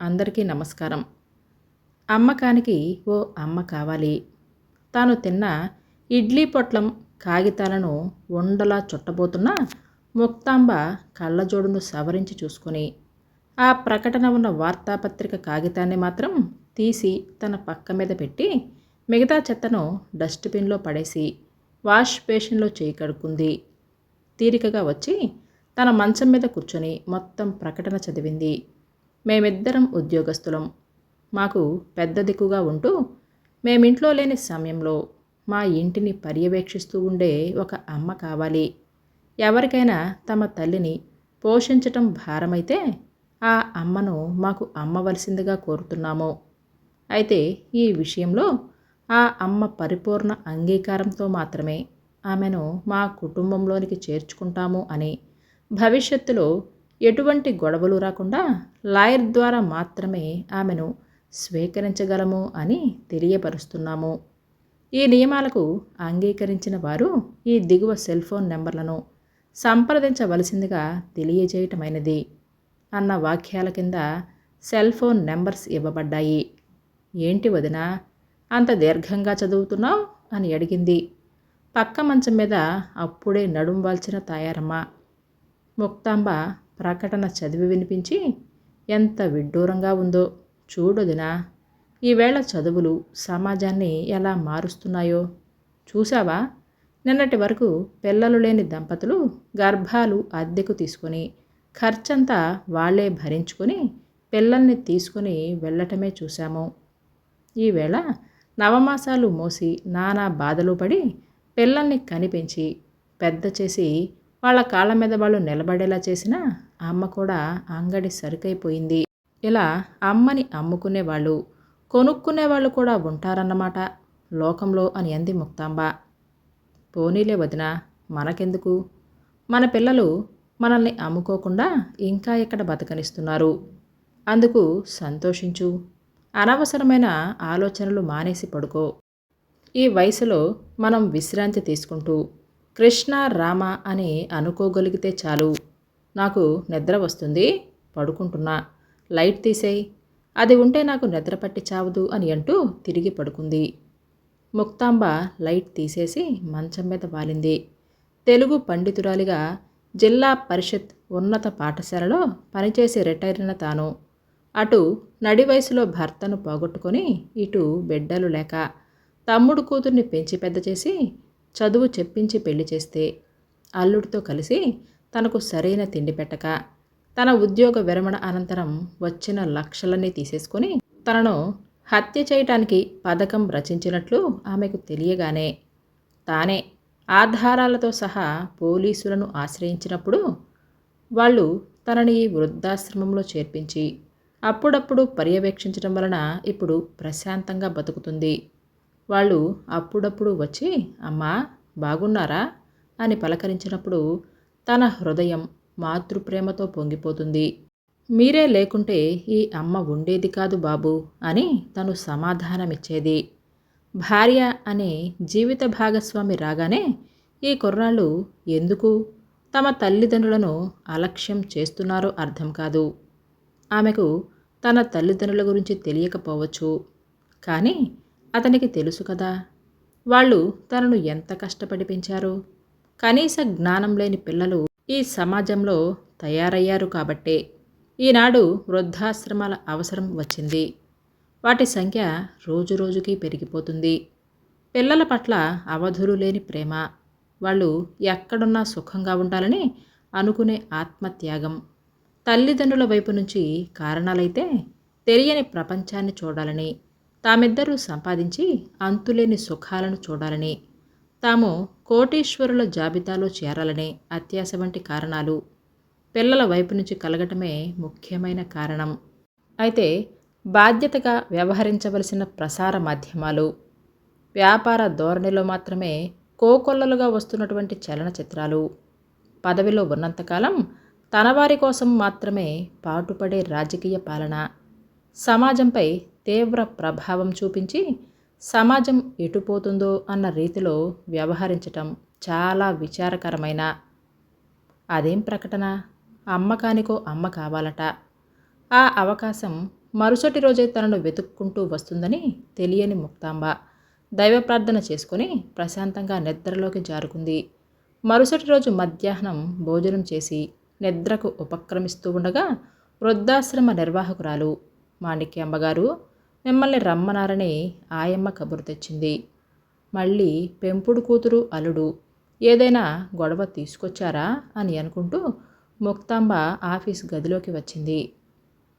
అందరికీ నమస్కారం. అమ్మకానికి ఓ అమ్మ కావాలి. తాను తిన్న ఇడ్లీ పొట్లం కాగితాలను ఉండలా చుట్టబోతున్న ముక్తాంబ కళ్ళజోడును సవరించి చూసుకొని ఆ ప్రకటన ఉన్న వార్తాపత్రిక కాగితాన్ని మాత్రం తీసి తన పక్క మీద పెట్టి మిగతా చెత్తను డస్ట్బిన్లో పడేసి వాష్ బేషన్లో చేయి కడుక్కుంది. తీరికగా వచ్చి తన మంచం మీద కూర్చొని మొత్తం ప్రకటన చదివింది. మేమిద్దరం ఉద్యోగస్తులం. మాకు పెద్ద దిక్కుగా ఉంటూ మేమింట్లో లేని సమయంలో మా ఇంటిని పర్యవేక్షిస్తూ ఉండే ఒక అమ్మ కావాలి. ఎవరికైనా తమ తల్లిని పోషించటం భారమైతే ఆ అమ్మను మాకు అమ్మవలసిందిగా కోరుతున్నాము. అయితే ఈ విషయంలో ఆ అమ్మ పరిపూర్ణ అంగీకారంతో మాత్రమే ఆమెను మా కుటుంబంలోనికి చేర్చుకుంటాము అని భవిష్యత్తులో ఎటువంటి గొడవలు రాకుండా లాయర్ ద్వారా మాత్రమే ఆమెను స్వీకరించగలము అని తెలియపరుస్తున్నాము. ఈ నియమాలకు అంగీకరించిన వారు ఈ దిగువ సెల్ ఫోన్ నెంబర్లను సంప్రదించవలసిందిగా తెలియజేయటమైనది అన్న వాక్యాల కింద సెల్ ఫోన్ నెంబర్స్ ఇవ్వబడ్డాయి. ఏంటి వదినా అంత దీర్ఘంగా చదువుతున్నావు? అని అడిగింది. పక్క మంచం మీద అప్పుడే నడుం వాల్చిన తాయారమ్మ. ముక్తాంబ ప్రకటన చదివి వినిపించి ఎంత విడ్డూరంగా ఉందో చూడొదినా. ఈవేళ చదువులు సమాజాన్ని ఎలా మారుస్తున్నాయో చూసావా నిన్నటి వరకు పిల్లలు లేని దంపతులు గర్భాలు అద్దెకు తీసుకొని ఖర్చంతా వాళ్ళే భరించుకొని పిల్లల్ని తీసుకొని వెళ్ళటమే చూశాము. ఈవేళ నవమాసాలు మోసి నానా బాధలు పడి పిల్లల్ని కనిపించి పెద్ద చేసి వాళ్ళ కాళ్ళ మీద వాళ్ళు నిలబడేలా చేసిన అమ్మ కూడా అంగడి సరుకైపోయింది. ఇలా అమ్మని అమ్ముకునేవాళ్ళు కొనుక్కునేవాళ్ళు కూడా ఉంటారన్నమాట లోకంలో అని అంది ముక్తాంబ. పోనీలే వదిన మనకెందుకు? మన పిల్లలు మనల్ని అమ్ముకోకుండా ఇంకా ఇక్కడ బతకనిస్తున్నారు? అందుకు సంతోషించు. అనవసరమైన ఆలోచనలు మానేసి పడుకో. ఈ వయసులో మనం విశ్రాంతి తీసుకుంటూ కృష్ణ రామ అని అనుకోగలిగితే చాలు. నాకు నిద్ర వస్తుంది పడుకుంటున్నా. లైట్ తీసేయి. అది ఉంటే నాకు నిద్ర పట్టి చావదు అని అంటూ తిరిగి పడుకుంది. ముక్తాంబ లైట్ తీసేసి మంచం మీద వాలింది. తెలుగు పండితురాలిగా జిల్లా పరిషత్ ఉన్నత పాఠశాలలో పనిచేసి రిటైర్ అయిన తాను. అటు నడి వయసులో భర్తను పోగొట్టుకొని ఇటు బిడ్డలు లేక తమ్ముడు కూతుర్ని పెంచి పెద్ద చేసి చదువు చెప్పించి పెళ్ళి చేస్తే అల్లుడితో కలిసి తనకు సరైన తిండి పెట్టక తన ఉద్యోగ విరమణ అనంతరం వచ్చిన లక్షలన్నీ తీసేసుకొని తనను హత్య చేయటానికి పథకం రచించినట్లు ఆమెకు తెలియగానే తానే ఆధారాలతో సహా పోలీసులను ఆశ్రయించినప్పుడు వాళ్ళు తనని ఈ వృద్ధాశ్రమంలో చేర్పించి అప్పుడప్పుడు పర్యవేక్షించడం వలన ఇప్పుడు ప్రశాంతంగా బతుకుతుంది. వాళ్ళు అప్పుడప్పుడు వచ్చి అమ్మా బాగున్నారా? అని పలకరించినప్పుడు తన హృదయం మాతృప్రేమతో పొంగిపోతుంది. మీరే లేకుంటే ఈ అమ్మ ఉండేది కాదు బాబు అని తను సమాధానమిచ్చేది. భార్య అనే జీవిత భాగస్వామి రాగానే ఈ కుర్రాళ్ళు ఎందుకు? తమ తల్లిదండ్రులను అలక్ష్యం చేస్తున్నారో అర్థం కాదు. ఆమెకు తన తల్లిదండ్రుల గురించి తెలియకపోవచ్చు. కానీ అతనికి తెలుసు కదా. వాళ్ళు తనను ఎంత కష్టపడి పెంచారో. కనీస జ్ఞానం లేని పిల్లలు ఈ సమాజంలో తయారయ్యారు కాబట్టే ఈనాడు వృద్ధాశ్రమాల అవసరం వచ్చింది. వాటి సంఖ్య రోజురోజుకి పెరిగిపోతుంది. పిల్లల పట్ల అవధులు లేని ప్రేమ. వాళ్ళు ఎక్కడున్నా సుఖంగా ఉండాలని అనుకునే ఆత్మత్యాగం. తల్లిదండ్రుల వైపు నుంచి కారణాలైతే తెలియని ప్రపంచాన్ని చూడాలని తామిద్దరూ సంపాదించి అంతులేని సుఖాలను చూడాలని తాము కోటీశ్వరుల జాబితాలో చేరాలనే అత్యాశ వంటి కారణాలు పిల్లల వైపు నుంచి కలగటమే ముఖ్యమైన కారణం. అయితే బాధ్యతగా వ్యవహరించవలసిన ప్రసార మాధ్యమాలు వ్యాపార ధోరణిలో మాత్రమే కోకొల్లలుగా వస్తున్నటువంటి చలనచిత్రాలు పదవిలో ఉన్నంతకాలం తన వారి కోసం మాత్రమే పాటుపడే రాజకీయ పాలన సమాజంపై తీవ్ర ప్రభావం చూపించి సమాజం ఎటుపోతుందో అన్న రీతిలో వ్యవహరించటం చాలా విచారకరమైన అదేం ప్రకటన? అమ్మకానికో అమ్మ కావాలట. ఆ అవకాశం మరుసటి రోజే తనను వెతుక్కుంటూ వస్తుందని తెలియని ముక్తాంబ దైవ ప్రార్థన చేసుకుని ప్రశాంతంగా నిద్రలోకి జారుకుంది. మరుసటి రోజు మధ్యాహ్నం భోజనం చేసి నిద్రకు ఉపక్రమిస్తూ ఉండగా వృద్ధాశ్రమ నిర్వాహకురాలు మాణిక్యాంబ గారు మిమ్మల్ని రమ్మనారని ఆయమ్మ కబురు తెచ్చింది. మళ్ళీ పెంపుడు కూతురు అల్లుడు ఏదైనా గొడవ తీసుకొచ్చారా అని అనుకుంటూ ముక్తాంబ ఆఫీస్ గదిలోకి వచ్చింది.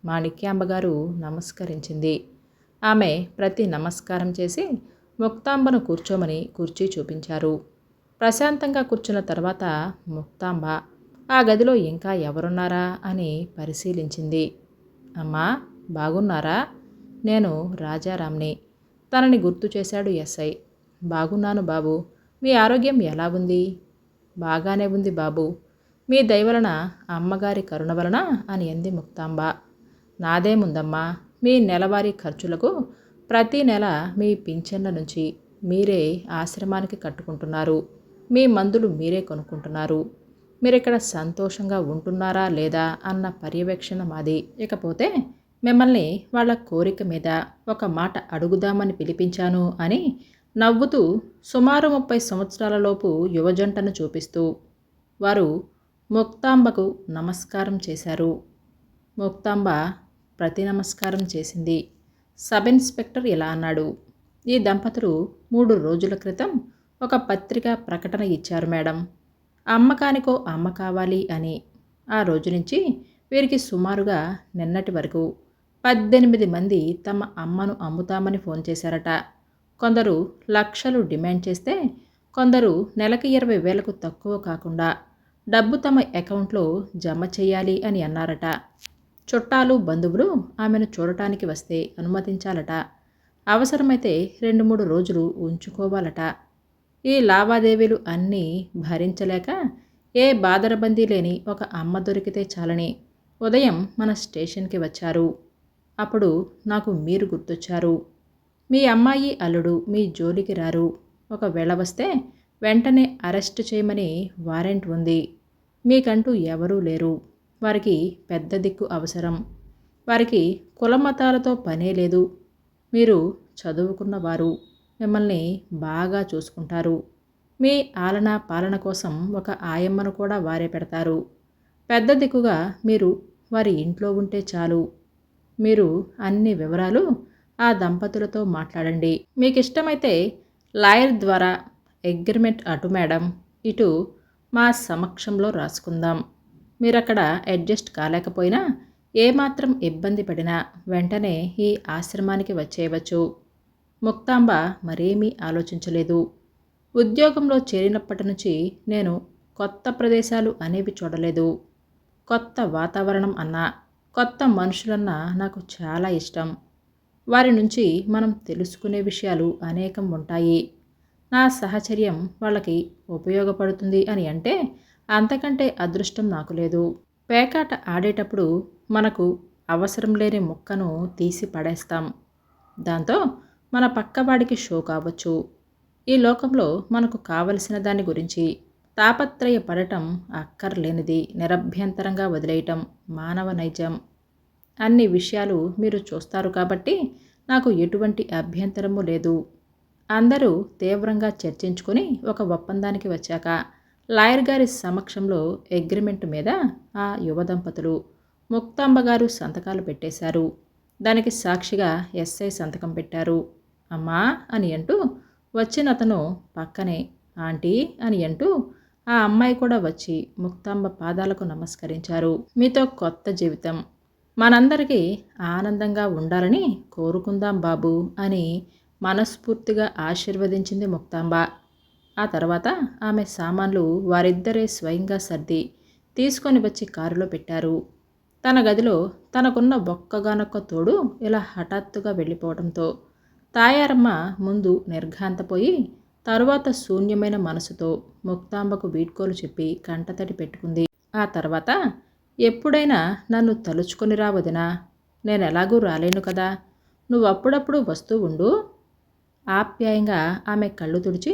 మాణిక్యాంబ గారు నమస్కరించింది. ఆమె ప్రతి నమస్కారం చేసి ముక్తాంబను కూర్చోమని కుర్చీ చూపించారు. ప్రశాంతంగా కూర్చున్న తర్వాత ముక్తాంబ ఆ గదిలో ఇంకా ఎవరున్నారా? అని పరిశీలించింది. అమ్మా బాగున్నారా? నేను రాజారాంని. తనని గుర్తు చేశాడు ఎస్ఐ. బాగున్నాను బాబు. మీ ఆరోగ్యం ఎలా ఉంది? బాగానే ఉంది బాబు. మీ దయవలన అమ్మగారి కరుణ వలన అని అంది ముక్తాంబ. నాదేముందమ్మా మీ నెలవారీ ఖర్చులకు ప్రతి నెల మీ పింఛన్ల నుంచి మీరే ఆశ్రమానికి కట్టుకుంటున్నారు. మీ మందులు మీరే కొనుక్కుంటున్నారు. మీరిక్కడ సంతోషంగా ఉంటున్నారా లేదా అన్న పర్యవేక్షణ మాది. ఇకపోతే మిమ్మల్ని వాళ్ళ కోరిక మీద ఒక మాట అడుగుదామని పిలిపించాను అని నవ్వుతూ సుమారు ముప్పై సంవత్సరాలలోపు యువజంటను చూపిస్తూ వారు ముక్తాంబకు నమస్కారం చేశారు. ముక్తాంబ ప్రతి నమస్కారం చేసింది. సబ్ ఇన్స్పెక్టర్ ఇలా అన్నాడు. ఈ దంపతులు మూడు రోజుల క్రితం ఒక పత్రిక ప్రకటన ఇచ్చారు మేడం. అమ్మకానికో అమ్మ కావాలి అని. ఆ రోజు నుంచి వీరికి సుమారుగా నిన్నటి వరకు పద్దెనిమిది మంది తమ అమ్మను అమ్ముతామని ఫోన్ చేశారట. కొందరు లక్షలు డిమాండ్ చేస్తే కొందరు నెలకి ఇరవై వేలకు తక్కువ కాకుండా డబ్బు తమ అకౌంట్లో జమ చేయాలి అని అన్నారట. చుట్టాలు బంధువులు ఆమెను చూడటానికి వస్తే అనుమతించాలట. అవసరమైతే రెండు మూడు రోజులు ఉంచుకోవాలట. ఈ లావాదేవీలు అన్నీ భరించలేక ఏ బాదరబందీ లేని ఒక అమ్మ దొరికితే చాలని ఉదయం మన స్టేషన్కి వచ్చారు. అప్పుడు నాకు మీరు గుర్తొచ్చారు. మీ అమ్మాయి అల్లుడు మీ జోలికి రారు. ఒకవేళ వస్తే వెంటనే అరెస్ట్ చేయమని వారెంట్ ఉంది. మీకంటూ ఎవరూ లేరు. వారికి పెద్ద దిక్కు అవసరం. వారికి కులమతాలతో పనే లేదు. మీరు చదువుకున్నవారు మిమ్మల్ని బాగా చూసుకుంటారు. మీ ఆలన పాలన కోసం ఒక ఆయమ్మను కూడా వారే పెడతారు. పెద్ద దిక్కుగా మీరు వారి ఇంట్లో ఉంటే చాలు. మీరు అన్ని వివరాలు ఆ దంపతులతో మాట్లాడండి. మీకు ఇష్టమైతే లాయర్ ద్వారా అగ్రిమెంట్ అటు మేడం ఇటు మా సమక్షంలో రాసుకుందాం. మీరు అక్కడ అడ్జస్ట్ కాలేకపోయినా ఏమాత్రం ఇబ్బంది పడినా వెంటనే ఈ ఆశ్రమానికి వచ్చేయవచ్చు. ముక్తాంబ మరేమీ ఆలోచించలేదు. ఉద్యోగంలో చేరినప్పటి నుంచి నేను కొత్త ప్రదేశాలు అనేవి చూడలేదు. కొత్త వాతావరణం అన్నా కొత్త మనుషులన్నా నాకు చాలా ఇష్టం. వారి నుంచి మనం తెలుసుకునే విషయాలు అనేకం ఉంటాయి. నా సహచర్యం వాళ్ళకి ఉపయోగపడుతుంది అని అంటే అంతకంటే అదృష్టం నాకు లేదు. పేకాట ఆడేటప్పుడు మనకు అవసరం లేని ముక్కను తీసి పడేస్తాం. దాంతో మన పక్కవాడికి షో కావచ్చు. ఈ లోకంలో మనకు కావలసిన దాని గురించి తాపత్రయపడటం అక్కర్లేనిది నిరభ్యంతరంగా వదిలేయటం మానవ నైజం. అన్ని విషయాలు మీరు చూస్తారు కాబట్టి నాకు ఎటువంటి అభ్యంతరము లేదు. అందరూ తీవ్రంగా చర్చించుకొని ఒక ఒప్పందానికి వచ్చాక లాయర్ గారి సమక్షంలో అగ్రిమెంట్ మీద ఆ యువ దంపతులు ముక్తాంబ గారు సంతకాలు పెట్టేశారు. దానికి సాక్షిగా ఎస్ఐ సంతకం పెట్టారు. అమ్మా అని అంటూ వచ్చిన అతను పక్కనే ఆంటీ అని అంటూ ఆ అమ్మాయి కూడా వచ్చి ముక్తాంబ పాదాలకు నమస్కరించారు. మీతో కొత్త జీవితం. మనందరికీ ఆనందంగా ఉండాలని కోరుకుందాం బాబు అని మనస్ఫూర్తిగా ఆశీర్వదించింది ముక్తాంబ. ఆ తర్వాత ఆమె సామాన్లు వారిద్దరే స్వయంగా సర్ది తీసుకొని వచ్చి కారులో పెట్టారు. తన గదిలో తనకున్న ఒక్కగానొక్క తోడు ఇలా హఠాత్తుగా వెళ్ళిపోవడంతో తాయారమ్మ ముందు నిర్ఘాంతపోయి తరువాత శూన్యమైన మనసుతో ముక్తాంబకు వీడ్కోలు చెప్పి కంటతడి పెట్టుకుంది. ఆ తర్వాత ఎప్పుడైనా నన్ను తలుచుకొని రావదనా నేను ఎలాగూ రాలేను కదా. నువ్వు అప్పుడప్పుడు వస్తూ ఉండు. ఆప్యాయంగా ఆమె కళ్ళు తుడిచి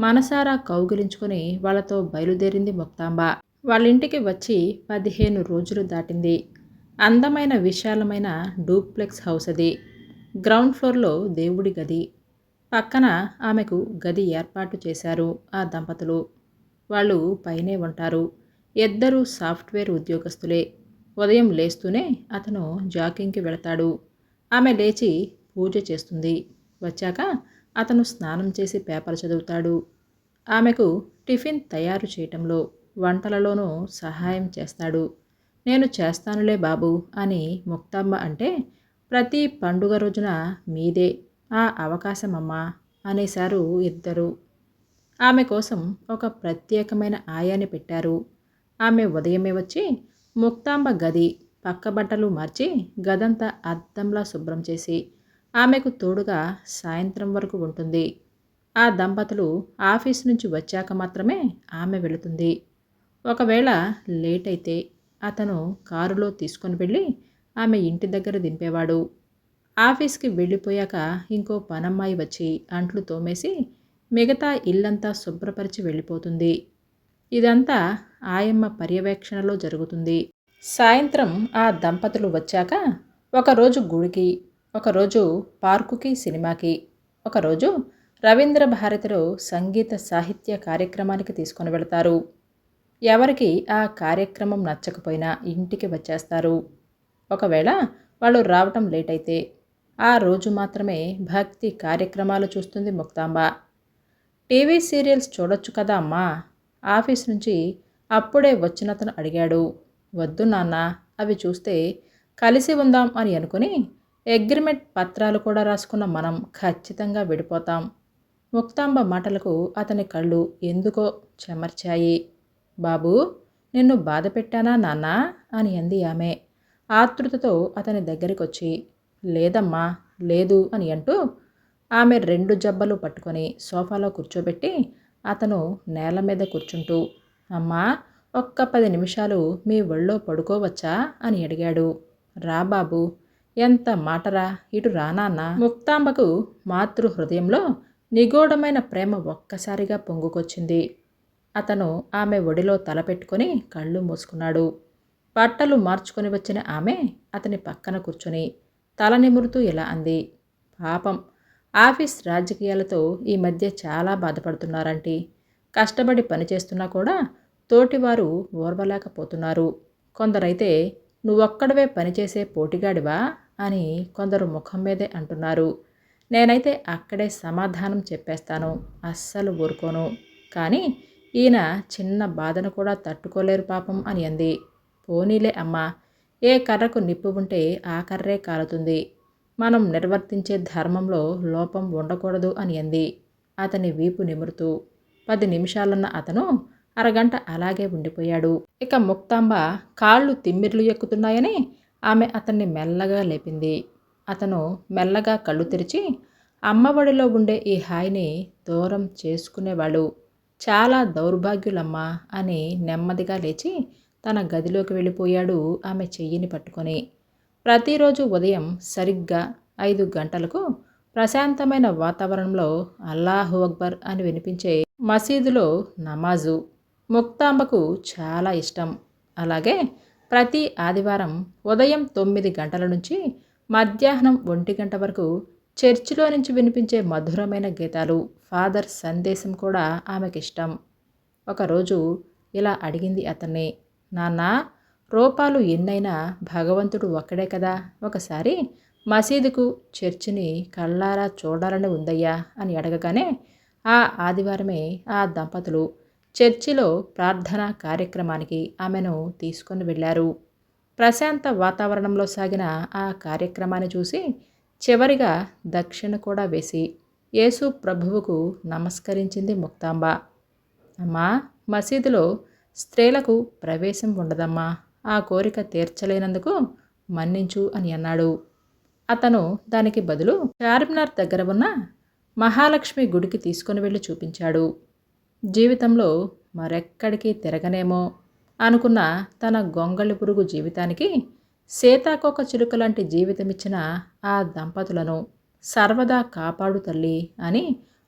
మనసారా కౌగిలించుకొని వాళ్ళతో బయలుదేరింది ముక్తాంబ. వాళ్ళ ఇంటికి వచ్చి పదిహేను రోజులు దాటింది. అందమైన విశాలమైన డూప్లెక్స్ హౌస్ అది. గ్రౌండ్ ఫ్లోర్లో దేవుడి గది. పక్కన ఆమెకు గది ఏర్పాటు చేశారు ఆ దంపతులు. వాళ్ళు పైనే ఉంటారు. ఇద్దరూ సాఫ్ట్వేర్ ఉద్యోగస్తులే. ఉదయం లేస్తూనే అతను జాకింగ్కి వెళతాడు. ఆమె లేచి పూజ చేస్తుంది. వచ్చాక అతను స్నానం చేసి పేపర్ చదువుతాడు. ఆమెకు టిఫిన్ తయారు చేయటంలో వంటలలోనూ సహాయం చేస్తాడు. నేను చేస్తానులే బాబు అని ముక్తమ్మ అంటే ప్రతి పండుగ రోజున మీదే ఆ అవకాశమమ్మా అనేశారు ఇద్దరు. ఆమె కోసం ఒక ప్రత్యేకమైన ఆయాని పెట్టారు. ఆమె ఉదయమే వచ్చి ముక్తాంబ గది పక్క బట్టలు మార్చి గదంతా అద్దంలా శుభ్రం చేసి ఆమెకు తోడుగా సాయంత్రం వరకు ఉంటుంది. ఆ దంపతులు ఆఫీస్ నుంచి వచ్చాక మాత్రమే ఆమె వెళుతుంది. ఒకవేళ లేట్ అయితే అతను కారులో తీసుకొని వెళ్ళి ఆమె ఇంటి దగ్గర దింపేవాడు. ఆఫీస్కి వెళ్ళిపోయాక ఇంకో పనమ్మాయి వచ్చి అంట్లు తోమేసి మిగతా ఇల్లంతా శుభ్రపరిచి వెళ్ళిపోతుంది. ఇదంతా ఆయమ్మ పర్యవేక్షణలో జరుగుతుంది. సాయంత్రం ఆ దంపతులు వచ్చాక ఒకరోజు గుడికి ఒకరోజు పార్కుకి సినిమాకి ఒకరోజు రవీంద్ర భారతిలో సంగీత సాహిత్య కార్యక్రమానికి తీసుకొని వెళతారు. ఎవరికి ఆ కార్యక్రమం నచ్చకపోయినా ఇంటికి వచ్చేస్తారు. ఒకవేళ వాళ్ళు రావటం లేట్ అయితే ఆ రోజు మాత్రమే భక్తి కార్యక్రమాలు చూస్తుంది ముక్తాంబ. టీవీ సీరియల్స్ చూడొచ్చు కదా అమ్మా! ఆఫీస్ నుంచి అప్పుడే వచ్చినతను అడిగాడు వద్దు నాన్న అవి చూస్తే కలిసి ఉందాం అని అనుకుని అగ్రిమెంట్ పత్రాలు కూడా రాసుకున్న మనం ఖచ్చితంగా విడిపోతాం. ముక్తాంబ మాటలకు అతని కళ్ళు ఎందుకో చెమర్చాయి. బాబు నిన్ను బాధ పెట్టానా నాన్న? అని అంది ఆమె. ఆతృతతో అతని దగ్గరికొచ్చి లేదమ్మా లేదు అని అంటూ ఆమె రెండు జబ్బలు పట్టుకొని సోఫాలో కూర్చోబెట్టి అతను నేల మీద కూర్చుంటూ అమ్మా ఒక్క పది నిమిషాలు మీ ఒళ్ళో పడుకోవచ్చా? అని అడిగాడు. రా బాబు ఎంత మాటరా? ఇటు రానాన్న ముక్తాంబకు మాతృ హృదయంలో నిగూఢమైన ప్రేమ ఒక్కసారిగా పొంగుకొచ్చింది. అతను ఆమె ఒడిలో తలపెట్టుకొని కళ్ళు మూసుకున్నాడు. బట్టలు మార్చుకొని వచ్చిన ఆమె అతని పక్కన కూర్చొని తల నిమురుతూ ఇలా అంది పాపం ఆఫీస్ రాజకీయాలతో ఈ మధ్య చాలా బాధపడుతున్నారంటీ కష్టపడి పనిచేస్తున్నా కూడా తోటివారు ఓర్వలేకపోతున్నారు. కొందరైతే నువ్వొక్కడవే పనిచేసే పోటీగాడివా? అని కొందరు ముఖం మీదే అంటున్నారు. నేనైతే అక్కడే సమాధానం చెప్పేస్తాను అస్సలు ఊరుకోను. కానీ ఈయన చిన్న బాధను కూడా తట్టుకోలేరు పాపం అని అంది. పోనీలే అమ్మా ఏ కర్రకు నిప్పు ఉంటే ఆ కర్రే కాలుతుంది. మనం నిర్వర్తించే ధర్మంలో లోపం ఉండకూడదు అని అంది. అతని వీపు నిమురుతూ. పది నిమిషాలన్న అతను అరగంట అలాగే ఉండిపోయాడు. ఇక ముక్తాంబ కాళ్ళు తిమ్మిర్లు ఎక్కుతున్నాయని ఆమె అతన్ని మెల్లగా లేపింది. అతను మెల్లగా కళ్ళు తెరిచి అమ్మఒడిలో ఉండే ఈ హాయిని దూరం చేసుకునేవాడు. చాలా దౌర్భాగ్యులమ్మా అని నెమ్మదిగా లేచి తన గదిలోకి వెళ్ళిపోయాడు ఆమె చెయ్యిని పట్టుకొని. ప్రతిరోజు ఉదయం సరిగ్గా ఐదు గంటలకు ప్రశాంతమైన వాతావరణంలో అల్లాహు అక్బర్ అని వినిపించే మసీదులో నమాజు ముక్తాంబకు చాలా ఇష్టం. అలాగే ప్రతి ఆదివారం ఉదయం తొమ్మిది గంటల నుంచి మధ్యాహ్నం ఒంటి గంట వరకు చర్చిలో నుంచి వినిపించే మధురమైన గీతాలు ఫాదర్ సందేశం కూడా ఆమెకిష్టం. ఒకరోజు ఇలా అడిగింది అతన్ని నాన్న రూపాలు ఎన్నైనా భగవంతుడు ఒక్కడే కదా? ఒకసారి మసీదుకు చర్చిని కళ్ళారా చూడాలని ఉందయ్యా అని అడగగానే ఆ ఆదివారమే ఆ దంపతులు చర్చిలో ప్రార్థనా కార్యక్రమానికి ఆమెను తీసుకొని వెళ్ళారు. ప్రశాంత వాతావరణంలో సాగిన ఆ కార్యక్రమాన్ని చూసి చివరిగా దక్షిణ కూడా వేసి యేసు ప్రభువుకు నమస్కరించింది ముక్తాంబ. అమ్మా మసీదులో స్త్రీలకు ప్రవేశం ఉండదమ్మా. ఆ కోరిక తీర్చలేనందుకు మన్నించు అని అన్నాడు. అతను దానికి బదులు చార్మినార్ దగ్గర ఉన్న మహాలక్ష్మి గుడికి తీసుకొని వెళ్ళి చూపించాడు. జీవితంలో మరెక్కడికి తిరగనేమో అనుకున్న తన గొంగళి పురుగు జీవితానికి సీతాకోక చిలుక లాంటి జీవితమిచ్చిన ఆ దంపతులను సర్వదా కాపాడు తల్లి అని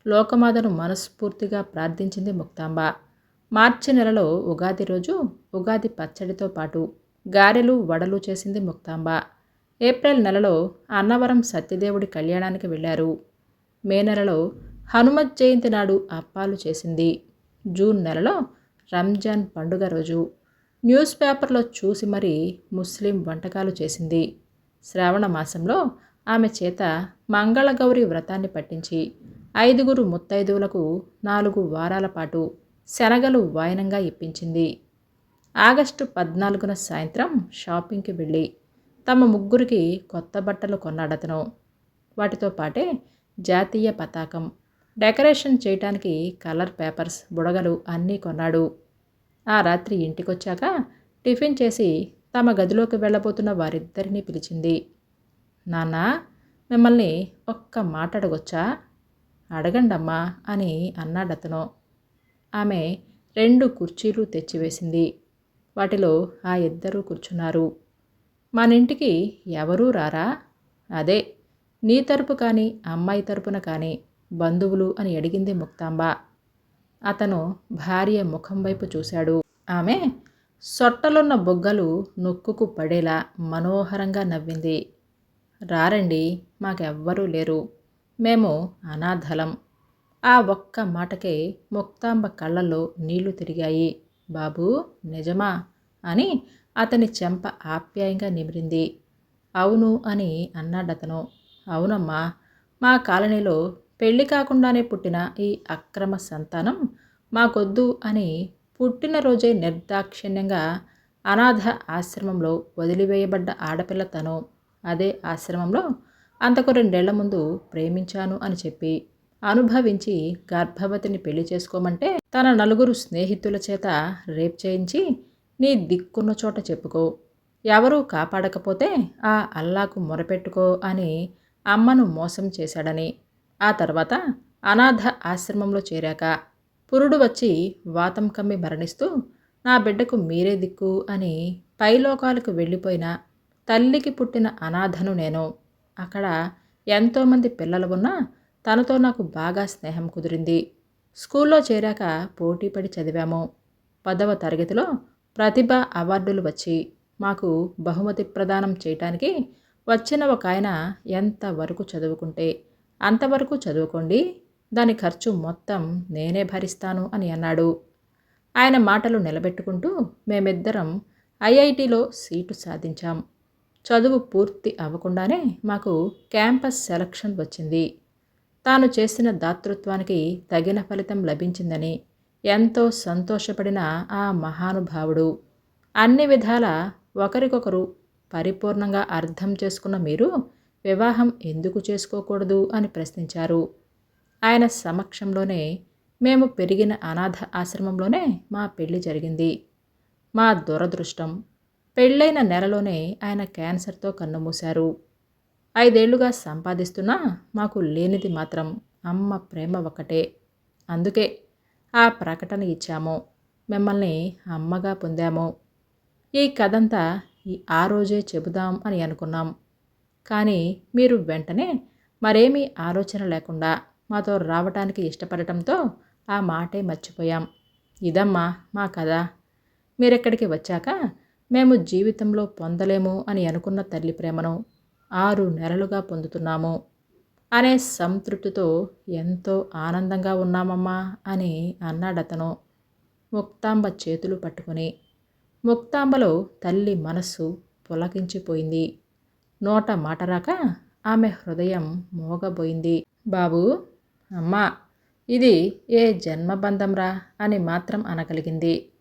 లోకమాతను మనస్ఫూర్తిగా ప్రార్థించింది ముక్తాంబ. మార్చి నెలలో ఉగాది రోజు ఉగాది పచ్చడితో పాటు గారెలు వడలు చేసింది ముక్తాంబ. ఏప్రిల్ నెలలో అన్నవరం సత్యదేవుడి కళ్యాణానికి వెళ్ళారు. మే నెలలో హనుమత్ జయంతి నాడు అప్పాలు చేసింది. జూన్ నెలలో రంజాన్ పండుగ రోజు. న్యూస్ పేపర్లో చూసి మరీ ముస్లిం వంటకాలు చేసింది. శ్రావణ మాసంలో ఆమె చేత మంగళగౌరి వ్రతాన్ని పట్టించి ఐదుగురు ముత్తైదువులకు నాలుగు వారాల పాటు శనగలు వాయనంగా ఇప్పించింది. ఆగస్టు పద్నాలుగున సాయంత్రం షాపింగ్కి వెళ్ళి తమ ముగ్గురికి కొత్త బట్టలు కొన్నాడతను వాటితో పాటే జాతీయ పతాకం డెకరేషన్ చేయటానికి కలర్ పేపర్స్ బుడగలు అన్నీ కొన్నాడు. ఆ రాత్రి ఇంటికొచ్చాక టిఫిన్ చేసి తమ గదిలోకి వెళ్ళబోతున్న వారిద్దరినీ పిలిచింది. నాన్న మిమ్మల్ని ఒక్క మాట అడగొచ్చా అడగండమ్మా అని అన్నాడతను. ఆమె రెండు కుర్చీలు తెచ్చివేసింది. వాటిలో ఆ ఇద్దరూ కూర్చున్నారు. మన ఇంటికి ఎవరూ రారా? అదే నీ తరపు కానీ అమ్మాయి తరపున కానీ బంధువులు అని అడిగింది ముక్తాంబ. అతను భార్య ముఖం వైపు చూశాడు. ఆమె సొట్టలున్న బొగ్గలు నొక్కుకు పడేలా మనోహరంగా నవ్వింది. రారండి మాకెవ్వరూ లేరు. మేము అనాథలం. ఆ ఒక్క మాటకే ముక్తాంబ కళ్ళలో నీళ్ళు తిరిగాయి. బాబూ నిజమా? అని అతని చెంప ఆప్యాయంగా నిమిరింది. అవును అని అన్నాడతను. అవునమ్మా మా కాలనీలో పెళ్ళి కాకుండానే పుట్టిన ఈ అక్రమ సంతానం మాకొద్దు అని పుట్టినరోజే నిర్దాక్షిణ్యంగా అనాథ ఆశ్రమంలో వదిలివేయబడ్డ ఆడపిల్ల తను. అదే ఆశ్రమంలో అంతకు రెండేళ్ళ ముందు ప్రేమించాను అని చెప్పి అనుభవించి గర్భవతిని పెళ్ళి చేసుకోమంటే తన నలుగురు స్నేహితుల చేత రేప్ చేయించి నీ దిక్కున్న చోట చెప్పుకో. ఎవరూ కాపాడకపోతే ఆ అల్లాకు మొరపెట్టుకో అని అమ్మను మోసం చేశాడని. ఆ తర్వాత అనాథ ఆశ్రమంలో చేరాక పురుడు వచ్చి వాతం కమ్మి మరణిస్తూ నా బిడ్డకు మీరే దిక్కు అని పైలోకాలకు వెళ్ళిపోయిన తల్లికి పుట్టిన అనాథను నేను. అక్కడ ఎంతోమంది పిల్లలు ఉన్నా తనతో నాకు బాగా స్నేహం కుదిరింది. స్కూల్లో చేరాక పోటీపడి చదివాము. పదవ తరగతిలో ప్రతిభ అవార్డులు వచ్చి మాకు బహుమతి ప్రదానం చేయటానికి వచ్చిన ఒక ఆయన ఎంతవరకు చదువుకుంటే అంతవరకు చదువుకోండి దాని ఖర్చు మొత్తం నేనే భరిస్తాను అని అన్నాడు. ఆయన మాటలు నిలబెట్టుకుంటూ మేమిద్దరం ఐఐటిలో సీటు సాధించాం. చదువు పూర్తి అవ్వకుండానే మాకు క్యాంపస్ సెలక్షన్ వచ్చింది. తాను చేసిన దాతృత్వానికి తగిన ఫలితం లభించిందని ఎంతో సంతోషపడిన ఆ మహానుభావుడు. అన్ని విధాల ఒకరికొకరు పరిపూర్ణంగా అర్థం చేసుకున్న మీరు వివాహం ఎందుకు చేసుకోకూడదు అని ప్రశ్నించారు. ఆయన సమక్షంలోనే మేము పెరిగిన అనాథ ఆశ్రమంలోనే మా పెళ్ళి జరిగింది. మా దురదృష్టం పెళ్ళైన నెలలోనే ఆయన క్యాన్సర్తో కన్నుమూశారు. ఐదేళ్ళుగా సంపాదిస్తున్నా మాకు లేనిది మాత్రం అమ్మ ప్రేమ ఒకటే అందుకే ఆ ప్రకటన ఇచ్చాము. మిమ్మల్ని అమ్మగా పొందాము. ఈ కథంతా ఆ రోజే చెబుదాం అని అనుకున్నాం. కానీ మీరు వెంటనే మరేమీ ఆలోచన లేకుండా మాతో రావటానికి ఇష్టపడటంతో ఆ మాటే మర్చిపోయాం. ఇదమ్మా మా కథ. మీరెక్కడికి వచ్చాక మేము జీవితంలో పొందలేము అని అనుకున్న తల్లి ప్రేమను ఆరు నెలలుగా పొందుతున్నాము అనే సంతృప్తితో ఎంతో ఆనందంగా ఉన్నామమ్మా అని అన్నాడతను. ముక్తాంబ చేతులు పట్టుకుని ముక్తాంబలో తల్లి మనస్సు పులకించిపోయింది. నోట మాట రాక ఆమె హృదయం మోగబోయింది. బాబు అమ్మా ఇది ఏ జన్మబంధంరా అని మాత్రం అనగలిగింది.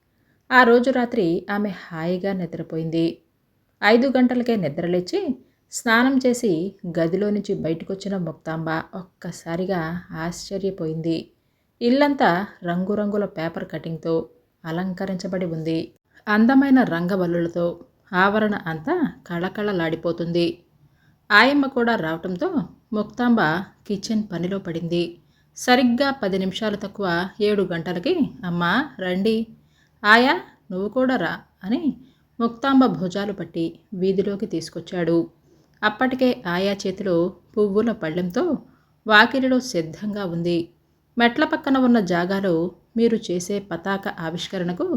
ఆ రోజు రాత్రి ఆమె హాయిగా నిద్రపోయింది. ఐదు గంటలకే నిద్రలేచి స్నానం చేసి గదిలో నుంచి బయటకొచ్చిన ముక్తాంబ ఒక్కసారిగా ఆశ్చర్యపోయింది. ఇల్లంతా రంగురంగుల పేపర్ కటింగ్తో అలంకరించబడి ఉంది. అందమైన రంగవల్లులతో ఆవరణ అంతా కళకళలాడిపోతుంది. ఆయమ్మ కూడా రావటంతో ముక్తాంబ కిచెన్ పనిలో పడింది. సరిగ్గా పది నిమిషాలు తక్కువ ఏడు గంటలకి అమ్మా రండి. ఆయా నువ్వు కూడా రా అని ముక్తాంబ భుజాలు పట్టి వీధిలోకి తీసుకొచ్చాడు. అప్పటికే ఆయా చేతిలో పువ్వుల పళ్ళెంతో వాకిలిలో సిద్ధంగా ఉంది. మెట్ల పక్కన ఉన్న జాగాలో మీరు చేసే పతాక ఆవిష్కరణకు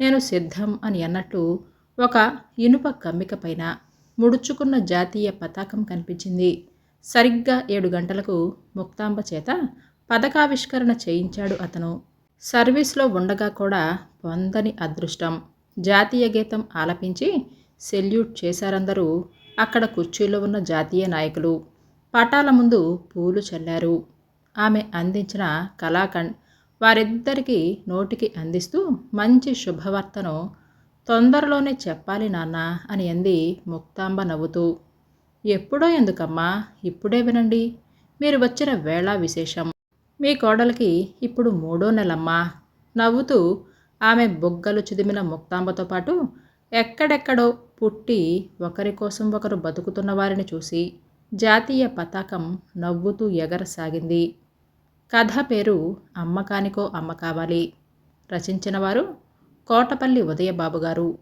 నేను సిద్ధం అని అన్నట్టు ఒక ఇనుప కమ్మిక పైన ముడుచుకున్న జాతీయ పతాకం కనిపించింది. సరిగ్గా ఏడు గంటలకు ముక్తాంబ చేత పథకావిష్కరణ చేయించాడు అతను. సర్వీస్లో ఉండగా కూడా పొందని అదృష్టం. జాతీయ గీతం ఆలపించి సెల్యూట్ చేశారందరూ అక్కడ కుర్చీలో ఉన్న జాతీయ నాయకులు పటాల ముందు పూలు చల్లారు. ఆమె అందించిన కళాఖండ్ వారిద్దరికీ నోటికి అందిస్తూ మంచి శుభవార్తను తొందరలోనే చెప్పాలి నాన్న అని అంది ముక్తాంబ నవ్వుతూ. ఎప్పుడో ఎందుకమ్మా? ఇప్పుడే వినండి. మీరు వచ్చిన వేళ విశేషం. మీ కోడలికి ఇప్పుడు మూడో నెలమ్మా. నవ్వుతూ ఆమె బొగ్గలు చిదిమిన ముక్తాంబతో పాటు ఎక్కడెక్కడో పుట్టి ఒకరి కోసం ఒకరు బతుకుతున్న వారిని చూసి జాతీయ పతాకం నవ్వుతూ ఎగరసాగింది. కథ పేరు అమ్మకానికో అమ్మ కావాలి. రచించిన వారు కోటపల్లి ఉదయబాబు గారు.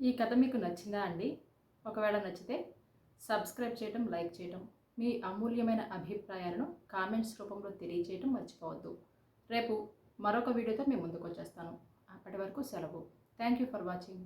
ఈ కథ మీకు నచ్చిందా అండి? ఒకవేళ నచ్చితే సబ్స్క్రైబ్ చేయటం లైక్ చేయటం మీ అమూల్యమైన అభిప్రాయాలను కామెంట్స్ రూపంలో తెలియజేయటం మర్చిపోవద్దు. రేపు మరొక వీడియోతో మీ ముందుకు వచ్చేస్తాను. అప్పటి వరకు సెలవు. Thank you for watching